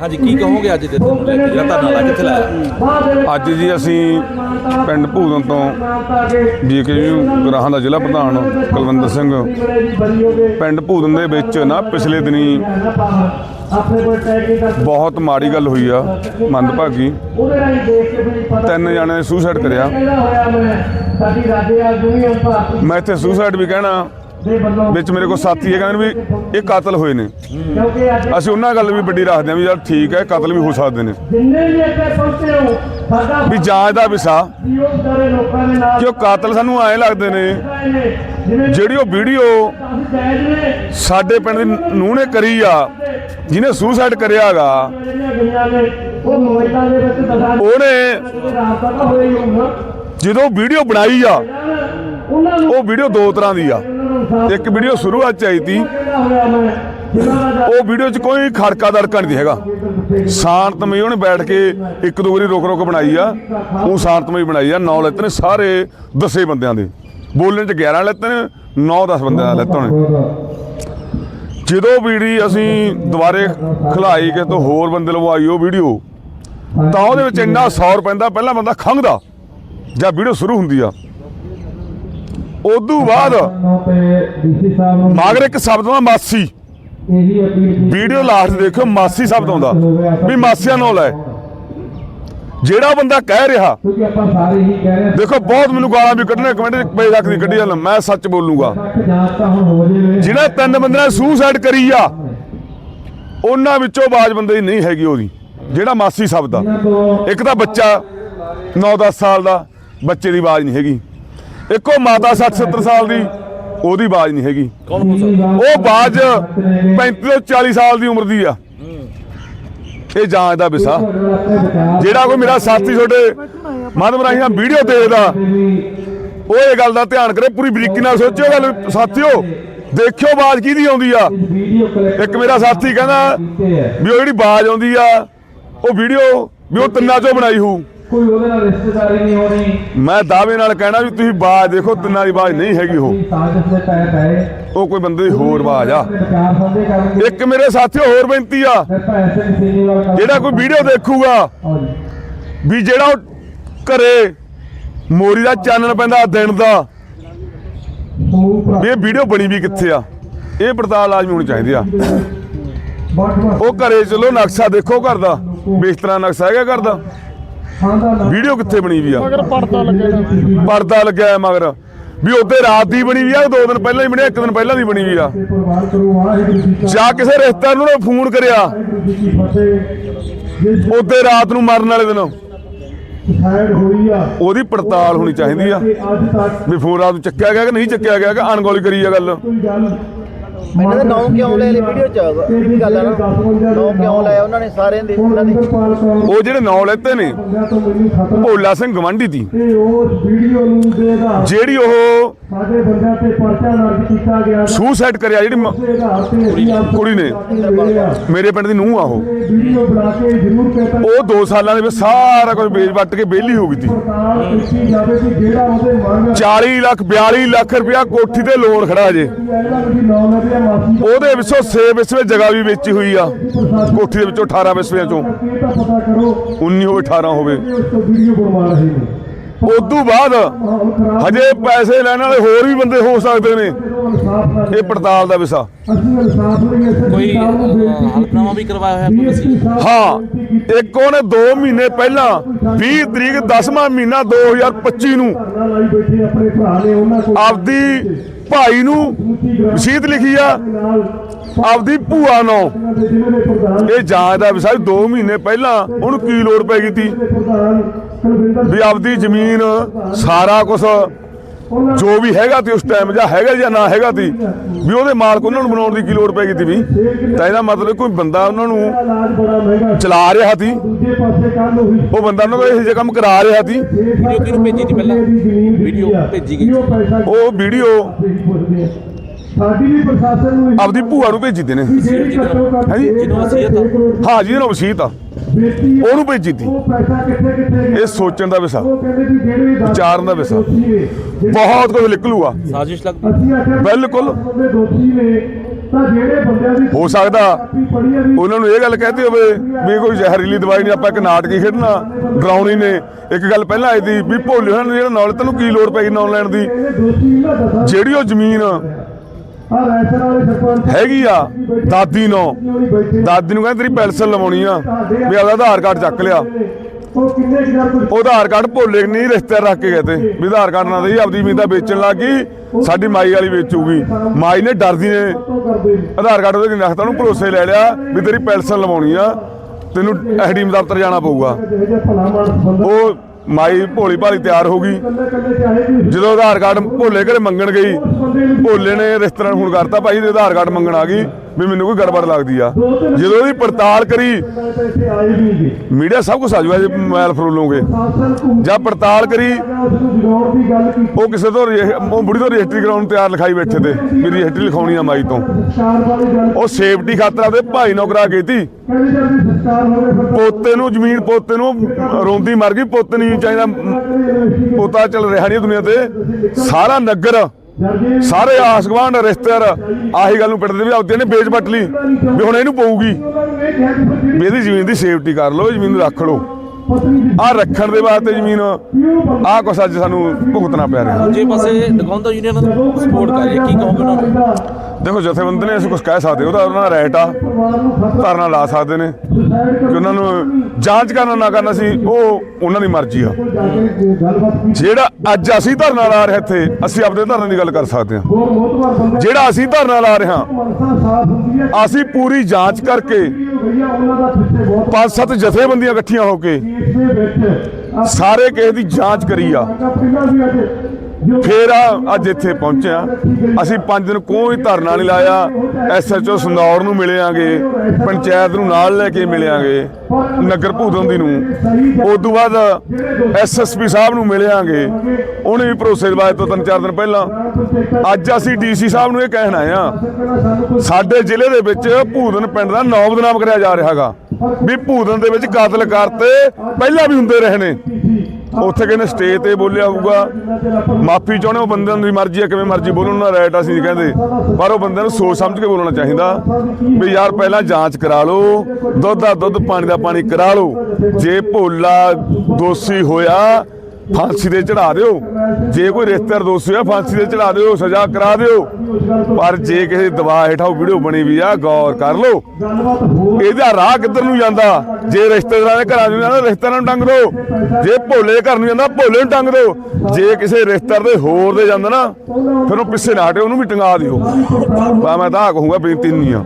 ਹਾਂਜੀ, ਕੀ ਕਹੋਗੇ ਅੱਜ ਦੇ ਦਿਨ? ਲੈ ਕੇ ਜਿਹੜਾ ਧਰਨਾ ਲਾ ਕਿੱਥੇ ਲਾਇਆ ਅੱਜ ਜੀ ਅਸੀਂ ਪਿੰਡ ਭੂਦਨ ਤੋਂ ਜੀਕੇਯੂ ਗ੍ਰਾਹਾਂ ਦਾ ਜ਼ਿਲ੍ਹਾ ਪ੍ਰਧਾਨ ਕੁਲਵਿੰਦਰ ਸਿੰਘ। ਪਿੰਡ ਭੂਦਨ ਦੇ ਵਿੱਚ ਨਾ ਪਿਛਲੇ ਦਿਨੀ ਬਹੁਤ ਮਾੜੀ ਗੱਲ ਹੋਈ ਆ, ਮੰਦਭਾਗੀ। ਤਿੰਨ ਜਣਿਆਂ ਨੇ ਸੁਸਾਈਡ ਕਰਿਆ। ਮੈਂ ਇੱਥੇ ਸੁਸਾਈਡ ਵੀ ਕਹਿਣਾ ਵਿੱਚ ਮੇਰੇ ਕੋਲ ਸਾਥੀ ਹੈ ਕਹਿੰਦੇ ਵੀ ਇਹ ਕਾਤਲ ਹੋਏ ਨੇ। ਅਸੀਂ ਉਹਨਾਂ ਗੱਲ ਵੀ ਵੱਡੀ ਰੱਖਦੇ ਹਾਂ ਵੀ ਯਾਰ ਠੀਕ ਹੈ ਕਤਲ ਵੀ ਹੋ ਸਕਦੇ ਨੇ। ਵੀ ਜਾਂਚ ਦਾ ਵਿਸਾ ਕਿ ਉਹ ਕਾਤਲ ਸਾਨੂੰ ਐਂ ਲੱਗਦੇ ਨੇ ਜਿਹੜੀ ਉਹ ਵੀਡੀਓ ਸਾਡੇ ਪਿੰਡ ਦੀ ਨੂੰਹ ਨੇ ਕਰੀ ਆ ਜਿਹਨੇ ਸੁਸਾਈਡ ਕਰਿਆਗਾ ਦਸਾ ਉਹਨੇ ਜਦੋਂ ਵੀਡੀਓ ਬਣਾਈ ਆ ਉਹ ਵੀਡੀਓ ਦੋ ਤਰ੍ਹਾਂ ਦੀ ਆ। ਇੱਕ ਵੀਡੀਓ ਸ਼ੁਰੂਆਤ ਚ ਆਈ ਤੀ। ਉਹ ਵੀਡੀਓ 'ਚ ਕੋਈ ਖੜਕਾ ਦੜਕਾ ਨਹੀਂ ਹੈਗਾ। ਸ਼ਾਂਤਮਈ ਉਹਨੇ ਬੈਠ ਕੇ ਇੱਕ ਦੋ ਵਾਰੀ ਰੁਕ ਰੁਕ ਬਣਾਈ ਆ। ਉਹ ਸ਼ਾਂਤਮਈ ਬਣਾਈ ਆ ਨੌ ਲੈਤੇ ਨੇ ਸਾਰੇ ਦਸੇ ਬੰਦਿਆਂ ਦੇ। ਬੋਲਣ 'ਚ 11 ਲੈਤੇ ਨੇ 9-10 ਬੰਦਿਆਂ ਦਾ ਲੈਤੇ ਨੇ ਜਦੋਂ ਵੀਡੀ ਅਸੀਂ ਦੁਬਾਰੇ ਖਿਲਾਈ ਕਿ ਤੋਂ ਹੋਰ ਬੰਦੇ ਲਵਾਈ ਉਹ ਵੀਡੀਓ ਤਾਂ ਉਹਦੇ ਵਿੱਚ ਇੰਨਾ ਸੌਰ ਪੈਂਦਾ ਪਹਿਲਾਂ ਬੰਦਾ ਖੰਗਦਾ ਜਾਂ ਵੀਡੀਓ ਸ਼ੁਰੂ ਹੁੰਦੀ ਆ। ਉਦੋਂ ਬਾਅਦ ਤੇ ਮਗਰ ਇੱਕ ਸ਼ਬਦ ਆ ਮਾਸੀ। ਵੀਡੀਓ ਲਾਸਟ ਦੇਖਿਓ, ਮਾਸੀ ਸ਼ਬਦ ਆਉਂਦਾ ਵੀ ਮਾਸੀਆਂ ਨਾਲ ਹੈ ਜਿਹੜਾ ਬੰਦਾ ਕਹਿ ਰਿਹਾ, ਦੇਖੋ, ਬਹੁਤ ਮੈਨੂੰ ਗਾਲਾਂ ਵੀ ਕੱਢਣੇ ਕਮੈਂਟ ਚ ਬੇਸ਼ੱਕ ਨਹੀਂ ਕੱਢੀ ਜਾਂਦਾ, ਮੈਂ ਸੱਚ ਬੋਲੂਗਾ। ਜਿਹੜਾ ਤਿੰਨ ਬੰਦੇ ਨੇ ਸੁਸਾਈਡ ਕਰੀ ਆ, ਉਹਨਾਂ ਵਿੱਚੋਂ ਬਾਜ ਬੰਦੇ ਦੀ ਨਹੀਂ ਹੈਗੀ ਉਹਦੀ। ਜਿਹੜਾ ਮਾਸੀ ਸ਼ਬਦ ਆ। ਇੱਕ ਤਾਂ ਬੱਚਾ 9-10 ਸਾਲ ਦਾ, ਬੱਚੇ ਦੀ ਆਵਾਜ਼ ਨਹੀਂ ਹੈਗੀ। ਇੱਕੋ ਮਾਤਾ 60-70 ਸਾਲ ਦੀ ਉਹਦੀ ਆਵਾਜ਼ ਨਹੀਂ ਹੈਗੀ। ਕੌਣ ਹੋ ਸਕਦਾ? ਉਹ ਬਾਜ 35 ਤੋਂ 40 ਸਾਲ ਦੀ ਉਮਰ ਦੀ ਆ। ਇਹ ਜਾਂਚ ਦਾ ਵਿਸਾ। ਜਿਹੜਾ ਕੋਈ ਮੇਰਾ ਸਾਥੀ ਤੁਹਾਡੇ ਮਾਧਵ ਰਾਹੀਆਂ ਵੀਡੀਓ ਦੇਖਦਾ ਉਹ ਇਹ ਗੱਲ ਦਾ ਧਿਆਨ ਕਰੇ ਪੂਰੀ ਬਰੀਕੀ ਨਾਲ ਸੋਚਿਓ ਗੱਲ ਸਾਥੀਓ ਦੇਖਿਓ ਆਵਾਜ਼ ਕਿਹਦੀ ਆਉਂਦੀ ਆ। ਇੱਕ ਮੇਰਾ ਸਾਥੀ ਕਹਿੰਦਾ ਵੀ ਉਹ ਜਿਹੜੀ ਆਵਾਜ਼ ਆਉਂਦੀ ਆ ਉਹ ਵੀਡੀਓ ਵੀ ਉਹ ਤਿੰਨਾਂ ਚੋਂ ਬਣਾਈ ਹੋਊ। ਕੋਈ ਉਹਦੇ ਨਾਲ ਰਿਸ਼ਤੇਦਾਰੀ ਨਹੀਂ ਹੋਣੀ ਮੈਂ ਦਾਅਵੇ ਨਾਲ ਕਹਿਣਾ ਵੀ ਤੁਸੀਂ ਆਵਾਜ਼ ਦੇਖੋ ਤਿੰਨਾਂ ਦੀ ਆਵਾਜ਼ ਨਹੀਂ ਹੈਗੀ ਉਹ। ਸਾਜ਼ਿਸ਼ ਦੇ ਉਹ ਕੋਈ ਬੰਦੇ ਦੀ ਹੋਰ ਆਵਾਜ਼ ਆ। ਇੱਕ ਮੇਰੇ ਸਾਥੀਓ ਹੋਰ ਬੇਨਤੀ ਆ। ਜਿਹੜਾ ਕੋਈ ਵੀਡੀਓ ਦੇਖੂਗਾ। ਵੀ ਜਿਹੜਾ ਉਹ ਘਰੇ ਮੋਰੀ ਦਾ ਚਾਨਣ ਪੈਂਦਾ ਦਿਨ ਦਾ। ਇਹ ਵੀਡੀਓ ਬਣੀ ਵੀ ਕਿੱਥੇ ਆ? ਇਹ ਪੜਤਾਲ ਲਾਜ਼ਮੀ ਹੋਣੀ ਚਾਹੀਦੀ ਆ। ਉਹ ਘਰੇ ਚਲੋ ਨਕਸ਼ਾ ਦੇਖੋ ਘਰ ਦਾ। ਤਰ੍ਹਾਂ ਨਕਸ਼ਾ ਹੈਗਾ ਘਰ ਦਾ। ਵੀਡੀਓ ਕਿੱਥੇ ਬਣੀ ਵੀ ਆ? ਪਰਦਾ ਲੱਗਿਆ ਪਰਦਾ ਲੱਗਿਆ ਹੈ ਮਗਰ। ਵੀ ਉੱਤੇ ਰਾਤ ਦੀ ਬਣੀ ਵੀ ਆ ਦੋ ਦਿਨ ਪਹਿਲਾਂ ਹੀ ਬਣੀ ਇੱਕ ਦਿਨ ਪਹਿਲਾਂ ਦੀ ਬਣੀ ਵੀ ਆ? ਜੀ ਕਿਸੇ ਰਿਸ਼ਤੇਦਾਰ ਨੂੰ ਫੋਨ ਕਰਿਆ। ਉੱਤੇ ਰਾਤ ਨੂੰ ਮਰਨ ਵਾਲੇ ਦਿਨ। ਉਹਦੀ ਪੜਤਾਲ ਹੋਣੀ ਚਾਹੀਦੀ ਆ। ਵੀ ਫੋਨ ਰਾਤ ਨੂੰ ਚੱਕਿਆ ਗਿਆ ਕਿ ਨਹੀਂ ਚੱਕਿਆ ਗਿਆ ਕਿ ਅਣਗੌਲੀ ਕਰੀ ਆ ਗੱਲ? ਇਹਨਾਂ ਦੇ ਨਾਂ ਕਿਉਂ ਲੈ ਲਏ ਵੀਡੀਓ ਚ ਇਹ ਵੀ ਗੱਲ ਆ ਨਾ। ਨਾਂ ਕਿਉਂ ਲਾਇਆ ਉਹਨਾਂ ਨੇ ਸਾਰਿਆਂ ਦੇ ਉਹਨਾਂ ਦੇ? ਉਹ ਜਿਹੜੇ ਨਾਂ ਲੈਤੇ ਨੇ ਭੋਲਾ ਸਿੰਘ ਗਵੰਡੀ ਦੀ। ਜਿਹੜੀ ਉਹ ਸਾਡੇ ਬੰਦਿਆਂ ਤੇ ਪਰਚਾ ਦਰਜ ਕੀਤਾ ਗਿਆ ਦਾ ਸੁਸਾਈਡ ਕਰਿਆ ਜਿਹੜੀ ਮ- ਕੁੜੀ ਨੇ। ਮੇਰੇ ਪਿੰਡ ਦੀ ਨੂੰਹ ਆ ਉਹ। ਬਣਾ ਕੇ ਜ਼ਰੂਰ ਪੇਪਰ ਉਹ 2 ਸਾਲਾਂ ਦੇ ਵਿੱਚ ਸਾਰਾ ਕੁਝ ਵੇਚ ਵੱਟ ਕੇ ਵਿਹਲੀ ਹੋ ਗਈ ਸੀ। ਪੜਤਾਲ ਕੀਤੀ ਜਾਵੇ ਕਿ ਜਿਹੜਾ ਉਹਦੇ ਮੰਗ 40 ਲੱਖ 42 ਲੱਖ ਰੁਪਇਆ ਕੋਠੀ ਤੇ ਲੋਨ ਖੜਾ ਜੇ ਮਾਫੀ ਉਹਦੇ ਵਿੱਚੋਂ 6 ਵਿਸਵੇ ਜਗ੍ਹਾ ਵੀ ਵੇਚੀ ਹੋਈ ਆ। ਕੋਠੀ ਦੇ ਵਿੱਚੋਂ 18 ਵਿਸਵਿਆਂ ਚੋਂ। ਇਹ ਤਾਂ ਪਤਾ ਕਰੋ। 19 ਹੋਵੇ 18 ਹੋਵੇ। ਕਿ ਉਸ ਤੋਂ ਵੀਡੀਓ ਬਣਵਾ ਰਹੇ ਨੇ ਉਦੋਂ ਬਾਅਦ ਹਜੇ ਪੈਸੇ ਲੈਣ ਵਾਲੇ ਹੋਰ ਵੀ ਬੰਦੇ ਹੋ ਸਕਦੇ ਨੇ ਇਹ ਪੜਤਾਲ ਦਾ ਵਿਸਾ। ਕੋਈ ਹਲਫਨਾਮਾ ਵੀ ਕਰਵਾਇਆ ਹੋਇਆ ਹਾਂ ਇੱਕ ਉਹਨੇ 2 ਮਹੀਨੇ ਪਹਿਲਾਂ 20 ਤਰੀਕ 10ਵਾਂ ਮਹੀਨਾ 2025 ਨੂੰ ਆਪਦੀ ਭਾਈ ਨੂੰ ਰਸੀਦ ਲਿਖੀ ਆ। ਆਪਦੀ ਭੂਆ ਨੂੰ ਇਹ ਜਾਂਚ ਦਾ ਵਿਸ਼ਾ 2 ਮਹੀਨੇ ਪਹਿਲਾਂ ਉਹਨੂੰ ਕੀ ਲੋੜ ਪੈ ਗਈ ਤੀ ਵੀ ਆਪਦੀ ਜ਼ਮੀਨ ਸਾਰਾ ਕੁਝ ਜੋ ਵੀ ਹੈਗਾ ਤੇ ਉਸ ਟਾਈਮ ਜਾਂ ਹੈਗਾ ਜਾਂ ਨਾ ਹੈਗਾ ਤੀ ਵੀ ਉਹਦੇ ਮਾਲਕ ਉਹਨਾਂ ਨੂੰ ਬਣਾਉਣ ਦੀ ਕੀ ਲੋੜ ਪੈ ਗਈ ਤੀ ਵੀ ਤਾਂ ਇਹਦਾ ਮਤਲਬ ਕੋਈ ਬੰਦਾ ਉਹਨਾਂ ਨੂੰ ਸੀ। ਚਲਾ ਰਿਹਾ ਤੀ ਹੋਈ ਉਹ ਬੰਦਾ ਉਹਨਾਂ ਕੋਲ ਇਹ ਜਿਹੇ ਕੰਮ ਕਰਾ ਰਿਹਾ ਤੀ ਵੀਡੀਓ ਕਿਹਨੂੰ ਭੇਜੀ ਸੀ ਪਹਿਲਾਂ? ਵੀਡੀਓ ਭੇਜੀ ਗਈ। ਉਹ ਵੀਡੀਓ। ਸਾਡੀ ਵੀ ਪ੍ਰਸ਼ਾਸਨ ਨੂੰ ਇਹ- ਆਪਦੀ ਭੂਆ ਨੂੰ ਭੇਜੀ ਦੇ ਨੇ ਜਿਹੜੀ ਘੱਟੋ ਘੱਟ ਹੈਂ ਜੀ? ਛੇ ਜਿਹਨੂੰ ਵਸੀਅਤ ਆ। ਹਾਂ ਉਹਨੂੰ ਭੇਜੀ ਤੀ। ਇਹ ਸੋਚਣ ਦਾ ਵਿਸ਼ਾ। ਵਿਚਾਰਨ ਦਾ ਵਿਸ਼ਾ। ਬਹੁਤ ਕੁਝ ਨਿਕਲੂਗਾ ਸਾਜ਼ਿਸ਼ ਵੀ ਬਿਲਕੁਲ। ਹੋ ਸਕਦਾ ਉਹਨਾਂ ਨੂੰ ਇਹ ਗੱਲ ਕਹਤੀ ਹੋਵੇ ਵੀ ਕੋਈ ਜ਼ਹਿਰੀਲੀ ਦਵਾਈ ਨਹੀਂ ਆਪਾਂ ਇੱਕ ਨਾਟਕ ਹੀ ਖੇਡਣਾ ਡਰਾਉਣੀ ਨੇ। ਇੱਕ ਗੱਲ ਪਹਿਲਾਂ ਆਈ ਦੀ ਵੀ ਭੋਲੇ ਹੋਣਾ ਜਿਹੜਾ ਨਾਲ ਤੈਨੂੰ ਕੀ ਲੋੜ ਪੈਗੀ ਨਾਨ ਲੈਣ ਦੀ? ਜਿਹੜੀ ਉਹ ਜ਼ਮੀਨ ਹੈਗੀ ਆ। ਦਾਦੀ ਨੂੰ। ਦਾਦੀ ਨੂੰ ਕਹਿੰਦੇ ਤੇਰੀ ਪੈਨਸ਼ਨ ਲਵਾਉਣੀ ਆ। ਵੀ ਆਪਦਾ ਆਧਾਰ ਕਾਰਡ ਚੱਕ ਲਿਆ। ਉਹ ਆਧਾਰ ਕਾਰਡ ਭੋਲੇ ਨਹੀਂ ਰਿਸ਼ਤੇਦਾਰ ਰੱਖ ਕੇ ਗਏ ਤੇ। ਵੀ ਆਧਾਰ ਕਾਰਡ ਨਾ ਦੇਈ ਆਪਦੀ ਜ਼ਮੀਨ ਦਾ ਵੇਚਣ ਲੱਗ ਗਈ ਸਾਡੀ ਮਾਈ ਵਾਲੀ ਵੇਚੂਗੀ। ਮਾਈ ਨੇ ਡਰਦੀ ਨੇ। ਆਧਾਰ ਕਾਰਡ ਉਹਦੇ ਨਹੀਂ ਰੱਖਤਾ ਉਹਨੂੰ ਭਰੋਸੇ ਲੈ ਲਿਆ ਵੀ ਤੇਰੀ ਪੈਨਸ਼ਨ ਲਵਾਉਣੀ ਆ। ਤੈਨੂੰ ਐਸਡੀਐਮ ਦਫ਼ਤਰ ਜਾਣਾ ਪਊਗਾ। ਉਹ ਮਾਈ ਭੋਲੀ ਭਾਲੀ ਤਿਆਰ ਹੋ ਗਈ। ਜਦੋਂ ਆਧਾਰ ਕਾਰਡ ਭੋਲੇ ਘਰੇ ਮੰਗਣ ਗਈ, ਭੋਲੇ ਨੇ ਰਿਸ਼ਤੇਦਾਰ ਨੂੰ ਫੋਨ ਕਰਤਾ, ਭਾਈ ਦੇ ਆਧਾਰ ਕਾਰਡ ਮੰਗਣ ਆ ਗਈ। ਵੀ ਮੈਨੂੰ ਕੋਈ ਗੜਬੜ ਲੱਗਦੀ ਆ। ਜਦੋਂ ਉਹਦੀ ਪੜਤਾਲ ਕਰੀ, ਮੀਡੀਆ ਸਭ ਕੁਝ ਆ ਜੇ ਮੋਬਾਈਲ ਫਰੋਲੋਗੇ ਜਾਂ ਪੜਤਾਲ ਕਰੀ, ਉਹ ਕਿਸੇ ਤੋਂ ਉਹ ਬੁੜੀ ਤੋਂ ਰਜਿਸਟਰੀ ਕਰਾਉਣ ਨੂੰ ਤਿਆਰ ਲਿਖਾਈ ਬੈਠੇ ਤੇ, ਵੀ ਰਜਿਸਟਰੀ ਲਿਖਾਉਣੀ ਆ ਮਾਈ ਤੋਂ। ਉਹ ਸੇਫਟੀ ਖਾਤਰ ਆਪਦੇ ਭਾਈ ਨੌਕਰਾ ਕੀਤੀ ਪੋਤੇ ਨੂੰ ਜ਼ਮੀਨ, ਪੋਤੇ ਨੂੰ ਰੋਂਦੀ ਮਰ ਗਈ, ਪੋਤੇ ਨਹੀਂ ਚਾਹੀਦਾ, ਪੋਤਾ ਚੱਲ ਰਿਹਾ ਨਹੀਂ ਦੁਨੀਆ ਤੇ। ਸਾਰਾ ਨਗਰ ਸਾਰੇ ਆਸ ਗੁਆਂਢ ਰਿਸ਼ਤੇਦਾਰ ਆਹੀ ਗੱਲ ਨੂੰ ਪਿੱਟਦੇ ਵੀ ਆਪਦੇ ਨੇ ਵੇਚ ਬੱਟ ਲਈ, ਵੀ ਹੁਣ ਇਹਨੂੰ ਪਊਗੀ। ਵੀ ਇਹਦੀ ਜ਼ਮੀਨ ਦੀ ਸੇਫਟੀ ਕਰ ਲਓ, ਜ਼ਮੀਨ ਰੱਖ ਲਓ। ਪਤਨੀ ਰੱਖਣ ਦੇ ਵਾਸਤੇ ਜ਼ਮੀਨ ਕਿਉਂ ਆਹ ਕੁਛ ਅੱਜ ਸਾਨੂੰ ਭੁਗਤਣਾ ਪੈ ਰਿਹਾ। ਦੂਜੇ ਪਾਸੇ ਡਗੌਂਦਾ ਯੂਨੀਅਨ ਸਪੋਰਟ ਕਰ ਰਹੀ ਕੀ ਕਹੋਗੇ ਉਹਨਾਂ ਨੂੰ? ਦੇਖੋ ਜਥੇਬੰਦੀ ਨੇ ਅਸੀਂ ਕੁਝ ਕਹਿ ਸਕਦੇ ਉਹਦਾ ਉਹਨਾਂ ਦਾ ਰਾਈਟ ਆ, ਧਰਨਾ ਲਾ ਸਕਦੇ ਨੇ। ਕਿ ਉਹਨਾਂ ਨੂੰ ਜਾਂਚ ਕਰਨਾ ਨਾ ਕਰਨਾ ਸੀ, ਉਹ ਉਹਨਾਂ ਦੀ ਮਰਜ਼ੀ ਆ। ਜਿਹੜਾ ਅੱਜ ਅਸੀਂ ਧਰਨਾ ਲਾ ਰਹੇ ਇੱਥੇ, ਅਸੀਂ ਆਪਣੇ ਧਰਨੇ ਦੀ ਗੱਲ ਕਰ ਸਕਦੇ ਹਾਂ। ਜਿਹੜਾ ਅਸੀਂ ਧਰਨਾ ਲਾ ਰਹੇ ਹਾਂ, ਅਸੀਂ ਪੂਰੀ ਜਾਂਚ ਕਰਕੇ ਪੰਜ ਸੱਤ ਜਥੇਬੰਦੀਆਂ ਇਕੱਠੀਆਂ ਹੋ ਕੇ ਸਾਰੇ ਕੇਸ ਦੀ ਜਾਂਚ ਕਰੀ ਆ। ਫੇਰ ਅੱਜ ਇੱਥੇ ਪਹੁੰਚਿਆ। ਅਸੀਂ ਪੰਜ ਦਿਨ ਕੋਈ ਧਰਨਾ ਨਹੀਂ ਲਾਇਆ। ਐਸਐਚਓ ਸੰਦੌਰ ਨੂੰ ਮਿਲਿਆਂਗੇ, ਪੰਚਾਇਤ ਨੂੰ ਨਾਲ ਲੈ ਕੇ ਮਿਲਿਆਂਗੇ, ਨਗਰ ਭੂਦੰਦੀ ਨੂੰ। ਉਸ ਤੋਂ ਬਾਅਦ ਐਸਐਸਪੀ ਸਾਹਿਬ ਨੂੰ ਮਿਲਿਆਂਗੇ। ਉਹਨੇ ਵੀ ਭਰੋਸੇ ਦਿਵਾਏ ਤੋਂ ਤਿੰਨ ਚਾਰ ਦਿਨ ਪਹਿਲਾਂ। ਅੱਜ ਅਸੀਂ ਡੀਸੀ ਸਾਹਿਬ ਨੂੰ ਇਹ ਕਹਿਣਾ ਆ ਸਾਡੇ ਜ਼ਿਲ੍ਹੇ ਦੇ ਵਿੱਚ ਭੂਦਨ ਪਿੰਡ ਦਾ ਨਾਮ ਬਦਨਾਮ ਕਰਿਆ ਜਾ ਰਿਹਾ ਹੈਗਾ। ਵੀ ਭੂਦਨ ਦੇ ਵਿੱਚ ਕਤਲ ਕਰਤੇ ਪਹਿਲਾਂ ਵੀ ਹੁੰਦੇ ਰਹੇ ਨੇ। ਉੱਥੇ ਕਹਿੰਦੇ ਸਟੇਜ ਤੇ ਬੋਲਿਆ ਹੋਊਗਾ। ਮਾਫੀ ਚਾਹੁੰਦੇ ਉਹ ਬੰਦਿਆਂ ਦੀ ਮਰਜ਼ੀ ਹੈ ਕਿਵੇਂ ਮਰਜ਼ੀ ਬੋਲਣ ਦਾ ਰਾਈਟ ਅਸੀਂ ਨਹੀਂ ਕਹਿੰਦੇ। ਪਰ ਉਹ ਬੰਦਿਆਂ ਨੂੰ ਸੋਚ ਸਮਝ ਕੇ ਬੋਲਣਾ ਚਾਹੀਦਾ। ਵੀ ਯਾਰ ਪਹਿਲਾਂ ਜਾਂਚ ਕਰਾ ਲਓ, ਦੁੱਧ ਦਾ ਦੁੱਧ, ਪਾਣੀ ਦਾ ਪਾਣੀ ਕਰਾ ਲਓ। ਜੇ ਭੋਲਾ ਦੋਸ਼ੀ ਹੋਇਆ ਫਾਂਸੀ ਦੇ ਚੜਾ ਦਿਓ। ਜੇ ਕੋਈ ਰਿਸ਼ਤੇਦਾਰ ਦੋਸ਼ੀ ਹੋਇਆ, ਫਾਂਸੀ ਦੇ ਚੜਾ ਦਿਓ, ਸਜ਼ਾ ਕਰਾ ਦਿਓ। ਪਰ ਜੇ ਕਿਸੇ ਦਬਾਅ ਹੇਠਾਂ ਵੀਡੀਓ ਬਣੀ ਵੀ ਆ, ਗੌਰ ਕਰ ਲਓ। ਇਹਦਾ ਰਾਹ ਕਿੱਧਰ ਨੂੰ ਜਾਂਦਾ? ਜੇ ਰਿਸ਼ਤੇਦਾਰਾਂ ਦੇ ਘਰਾਂ ਨੂੰ ਜਾਂਦਾ, ਰਿਸ਼ਤੇਦਾਰਾਂ ਨੂੰ ਟੰਗ ਦਿਓ। ਜੇ ਭੋਲੇ ਦੇ ਘਰ ਨੂੰ ਜਾਂਦਾ, ਭੋਲੇ ਨੂੰ ਟੰਗ ਦਿਓ। ਜੇ ਕਿਸੇ ਰਿਸ਼ਤੇਦਾਰ ਦੇ ਹੋਰ ਦੇ ਜਾਂਦਾ ਨਾ, ਫਿਰ ਉਹ ਪਿੱਛੇ ਨਾ ਹਟੇ ਉਹਨੂੰ ਵੀ ਟੰਗਾ ਦਿਓ। ਬਾ ਮੈਂ ਤਾਂ ਆ ਕਹੂੰਗਾ, ਬੇਨਤੀ ਨਹੀਂ ਆ।